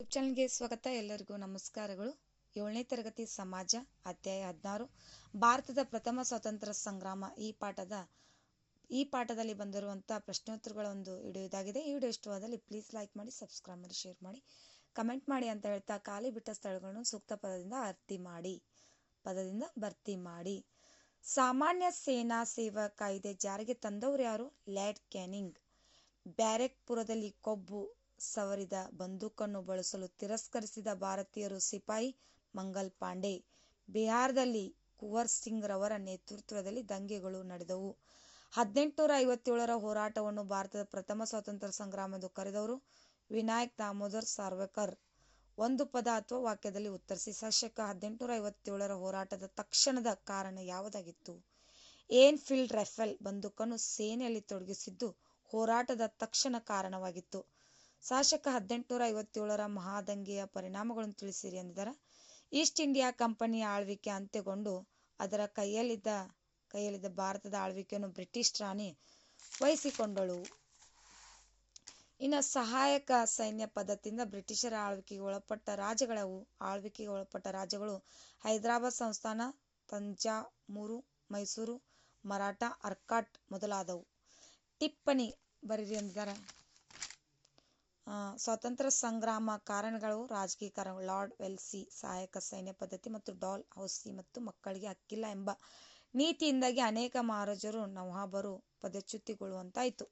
YouTube ಚಾನಲ್ಗೆ ಸ್ವಾಗತ. ಎಲ್ಲರಿಗೂ ನಮಸ್ಕಾರಗಳು. ಏಳನೇ ತರಗತಿ ಸಮಾಜ, ಅಧ್ಯಾಯ ಹದಿನಾರು. ಭಾರತದ ಪ್ರಥಮ ಸ್ವಾತಂತ್ರ್ಯ ಸಂಗ್ರಾಮ. ಈ ಪಾಠದ, ಈ ಪಾಠದಲ್ಲಿ ಬಂದಿರುವಂಥ ಪ್ರಶ್ನೋತ್ತರಗಳ ಒಂದು ವಿಡಿಯೋ ಇದಾಗಿದೆ ಈ ವಿಡಿಯೋ ಇಷ್ಟವಾದಲ್ಲಿ ಪ್ಲೀಸ್ ಲೈಕ್ ಮಾಡಿ ಸಬ್ಸ್ಕ್ರೈಬ್ ಮಾಡಿ ಶೇರ್ ಮಾಡಿ. ಕಮೆಂಟ್ ಮಾಡಿ ಅಂತ ಹೇಳ್ತಾ ಖಾಲಿ ಬಿಟ್ಟ ಸ್ಥಳಗಳನ್ನು ಸೂಕ್ತ ಪದದಿಂದ ಅರ್ತಿ ಮಾಡಿ. ಪದದಿಂದ ಭರ್ತಿ ಮಾಡಿ. ಸಾಮಾನ್ಯ ಸೇನಾ ಸೇವಾ ಕಾಯ್ದೆ ಜಾರಿಗೆ ತಂದವರು ಯಾರು? ಲ್ಯಾಡ್ ಕ್ಯಾನಿಂಗ್ ಬ್ಯಾರೆಕ್ಪುರದಲ್ಲಿ ಕೊಬ್ಬು ಸವರಿದ ಬಂದೂಕನ್ನು ಬಳಸಲು ತಿರಸ್ಕರಿಸಿದ ಭಾರತೀಯರು ಸಿಪಾಯಿ ಮಂಗಲ್ ಪಾಂಡೆ. ಬಿಹಾರದಲ್ಲಿ ಕುವರ್ ಸಿಂಗ್ ರವರ ನೇತೃತ್ವದಲ್ಲಿ ದಂಗೆಗಳು ನಡೆದವು. ಹದಿನೆಂಟುನೂರ ಐವತ್ತೇಳರ ಹೋರಾಟವನ್ನು ಭಾರತದ ಪ್ರಥಮ ಸ್ವಾತಂತ್ರ್ಯ ಸಂಗ್ರಾಮ ಎಂದು ಕರೆದವರು ವಿನಾಯಕ್ ದಾಮೋದರ್ ಸಾರ್ವಕರ್. ಒಂದು ಪದ ಅಥವಾ ವಾಕ್ಯದಲ್ಲಿ ಉತ್ತರಿಸಿ, ಸಶಕ ಹದಿನೆಂಟುನೂರ ಐವತ್ತೇಳರ ಹೋರಾಟದ ತಕ್ಷಣದ ಕಾರಣ ಯಾವುದಾಗಿತ್ತು? ಏನ್ಫೀಲ್ಡ್ ರೈಫಲ್ ಬಂದೂಕನ್ನು ಸೇನೆಯಲ್ಲಿ ತೊಡಗಿಸಿದ್ದು ಹೋರಾಟದ ತಕ್ಷಣ ಕಾರಣವಾಗಿತ್ತು. ಶಾಸಕ ಹದಿನೆಂಟುನೂರ ಐವತ್ತೇಳರ ಮಹಾದಂಗೆಯ ಪರಿಣಾಮಗಳನ್ನು ತಿಳಿಸಿರಿ ಎಂದಿದ್ದಾರೆ. ಈಸ್ಟ್ ಇಂಡಿಯಾ ಕಂಪನಿಯ ಆಳ್ವಿಕೆ ಅಂತ್ಯಗೊಂಡು ಅದರ ಕೈಯಲ್ಲಿದ್ದ ಕೈಯಲ್ಲಿದ್ದ ಭಾರತದ ಆಳ್ವಿಕೆಯನ್ನು ಬ್ರಿಟಿಷ್ ರಾಣಿ ವಹಿಸಿಕೊಂಡಳು. ಇನ್ನು ಸಹಾಯಕ ಸೈನ್ಯ ಪದ್ಧತಿಯಿಂದ ಬ್ರಿಟಿಷರ ಆಳ್ವಿಕೆಗೆ ಒಳಪಟ್ಟ ರಾಜ್ಯಗಳವು, ಆಳ್ವಿಕೆಗೆ ಒಳಪಟ್ಟ ರಾಜ್ಯಗಳು ಹೈದರಾಬಾದ್ ಸಂಸ್ಥಾನ ತಂಜಾಮೂರು ಮೈಸೂರು, ಮರಾಠ, ಅರ್ಕಾಟ್ ಮೊದಲಾದವು. ಟಿಪ್ಪಣಿ ಬರೀರಿ ಎಂದಿದ್ದಾರೆ. ಸ್ವಾತಂತ್ರ್ಯ ಸಂಗ್ರಾಮ ಕಾರಣಗಳು ರಾಜಕೀಯ ಕಾರಣ ಲಾರ್ಡ್ ವೆಲ್ಸಿ ಸಹಾಯಕ ಸೈನ್ಯ ಪದ್ಧತಿ ಮತ್ತು ಡಾಲ್ ಹೌಸಿ ಮತ್ತು ಮಕ್ಕಳಿಗೆ ಹಕ್ಕಿಲ್ಲ ಎಂಬ ನೀತಿಯಿಂದಾಗಿ ಅನೇಕ ಮಹಾರಾಜರು ನವಾಬರು ಪದಚ್ಯುತಿಗೊಳ್ಳುವಂತಾಯಿತು.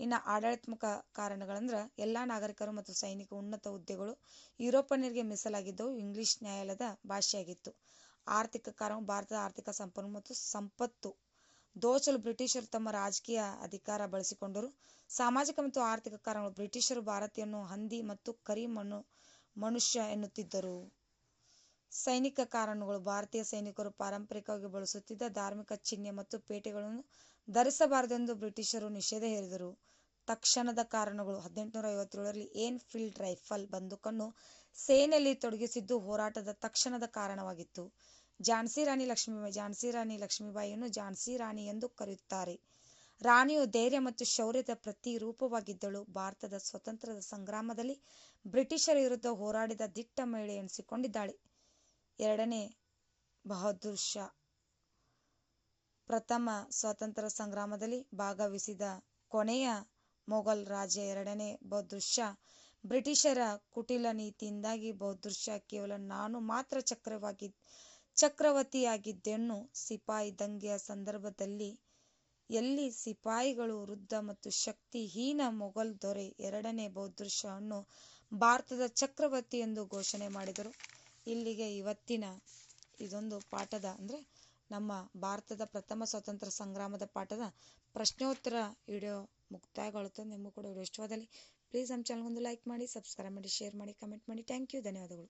ಇನ್ನು ಆಡಳಿತಾತ್ಮಕ ಕಾರಣಗಳಂದ್ರೆ ಎಲ್ಲ ನಾಗರಿಕರು ಮತ್ತು ಸೈನಿಕ ಉನ್ನತ ಹುದ್ದೆಗಳು ಯುರೋಪನ್ನರಿಗೆ ಮೀಸಲಾಗಿದ್ದವು, ಇಂಗ್ಲಿಷ್ ನ್ಯಾಯಾಲಯದ ಭಾಷೆಯಾಗಿತ್ತು. ಆರ್ಥಿಕ ಕಾರಣ, ಭಾರತದ ಆರ್ಥಿಕ ಸಂಪನ್ಮೂಲ ಮತ್ತು ಸಂಪತ್ತು ದೋಚಲು ಬ್ರಿಟಿಷರು ತಮ್ಮ ರಾಜಕೀಯ ಅಧಿಕಾರ ಬಳಸಿಕೊಂಡರು. ಸಾಮಾಜಿಕ ಮತ್ತು ಆರ್ಥಿಕ ಕಾರಣಗಳು ಬ್ರಿಟಿಷರು ಭಾರತೀಯನ್ನು ಹಂದಿ ಮತ್ತು ಕರಿ ಮನು ಮನುಷ್ಯ ಎನ್ನುತ್ತಿದ್ದರು. ಸೈನಿಕ ಕಾರಣಗಳು ಭಾರತೀಯ ಸೈನಿಕರು ಪಾರಂಪರಿಕವಾಗಿ ಬಳಸುತ್ತಿದ್ದ ಧಾರ್ಮಿಕ ಚಿಹ್ನೆ ಮತ್ತು ಪೇಟೆಗಳನ್ನು ಧರಿಸಬಾರದೆಂದು ಬ್ರಿಟಿಷರು ನಿಷೇಧ ಹೇರಿದರು. ತಕ್ಷಣದ ಕಾರಣಗಳು ಹದಿನೆಂಟುನೂರ ಐವತ್ತೇಳರಲ್ಲಿ ಏನ್ ಫೀಲ್ಡ್ ರೈಫಲ್ ಬಂದೂಕನ್ನು ಸೇನೆಯಲ್ಲಿ ತೊಡಗಿಸಿದ್ದು ಹೋರಾಟದ ತಕ್ಷಣದ ಕಾರಣವಾಗಿತ್ತು. ಝಾನ್ಸಿ ರಾಣಿ ಲಕ್ಷ್ಮೀಬಾಯಿ ಝಾನ್ಸಿ ರಾಣಿ ಲಕ್ಷ್ಮೀಬಾಯಿಯನ್ನು ಝಾನ್ಸಿ ರಾಣಿ ಎಂದು ಕರೆಯುತ್ತಾರೆ. ರಾಣಿಯು ಧೈರ್ಯ ಮತ್ತು ಶೌರ್ಯದ ಪ್ರತಿರೂಪವಾಗಿದ್ದಳು. ಭಾರತದ ಸ್ವತಂತ್ರದ ಸಂಗ್ರಾಮದಲ್ಲಿ ಬ್ರಿಟಿಷರ ವಿರುದ್ಧ ಹೋರಾಡಿದ ದಿಟ್ಟ ಮಹಿಳೆ ಎನಿಸಿಕೊಂಡಿದ್ದಾಳೆ. ಎರಡನೇ ಬಹದ್ದೂರ್ ಶಾ ಪ್ರಥಮ ಸ್ವಾತಂತ್ರ್ಯ ಸಂಗ್ರಾಮದಲ್ಲಿ ಭಾಗವಹಿಸಿದ ಕೊನೆಯ ಮೊಘಲ್ ರಾಜ ಎರಡನೇ ಬಹದ್ದೂರ್ ಶಾ ಬ್ರಿಟಿಷರ ಕುಟಿಲ ನೀತಿಯಿಂದಾಗಿ ಬಹದ್ದೂರ್ ಶಾ ಕೇವಲ ನಾನು ಮಾತ್ರ ಚಕ್ರವಾಗಿ ಚಕ್ರವರ್ತಿಯಾಗಿದ್ದೆನ್ನು ಸಿಪಾಯಿ ದಂಗೆಯ ಸಂದರ್ಭದಲ್ಲಿ ಎಲ್ಲಿ ಸಿಪಾಯಿಗಳು ವೃದ್ಧ ಮತ್ತು ಶಕ್ತಿಹೀನ ಮೊಘಲ್ ದೊರೆ ಎರಡನೇ ಶಾವನ್ನು ಭಾರತದ ಚಕ್ರವರ್ತಿ ಎಂದು ಘೋಷಣೆ ಮಾಡಿದರು. ಇಲ್ಲಿಗೆ ಇವತ್ತಿನ ಇದೊಂದು ಪಾಠದ, ಅಂದರೆ ನಮ್ಮ ಭಾರತದ ಪ್ರಥಮ ಸ್ವಾತಂತ್ರ್ಯ ಸಂಗ್ರಾಮದ ಪಾಠದ ಪ್ರಶ್ನೋತ್ತರ ವಿಡಿಯೋ ಮುಕ್ತಾಯಗೊಳ್ಳುತ್ತದೆ ನಿಮಗೂ ಕೂಡ ವಿಡಿಯೋ ಇಷ್ಟವಾದಲ್ಲಿ ಪ್ಲೀಸ್ ನಮ್ಮ ಚಾನಲ್ಗೊಂದು ಲೈಕ್ ಮಾಡಿ ಸಬ್ಸ್ಕ್ರೈಬ್ ಮಾಡಿ ಶೇರ್ ಮಾಡಿ ಕಮೆಂಟ್ ಮಾಡಿ. ಥ್ಯಾಂಕ್ ಯು ಧನ್ಯವಾದಗಳು.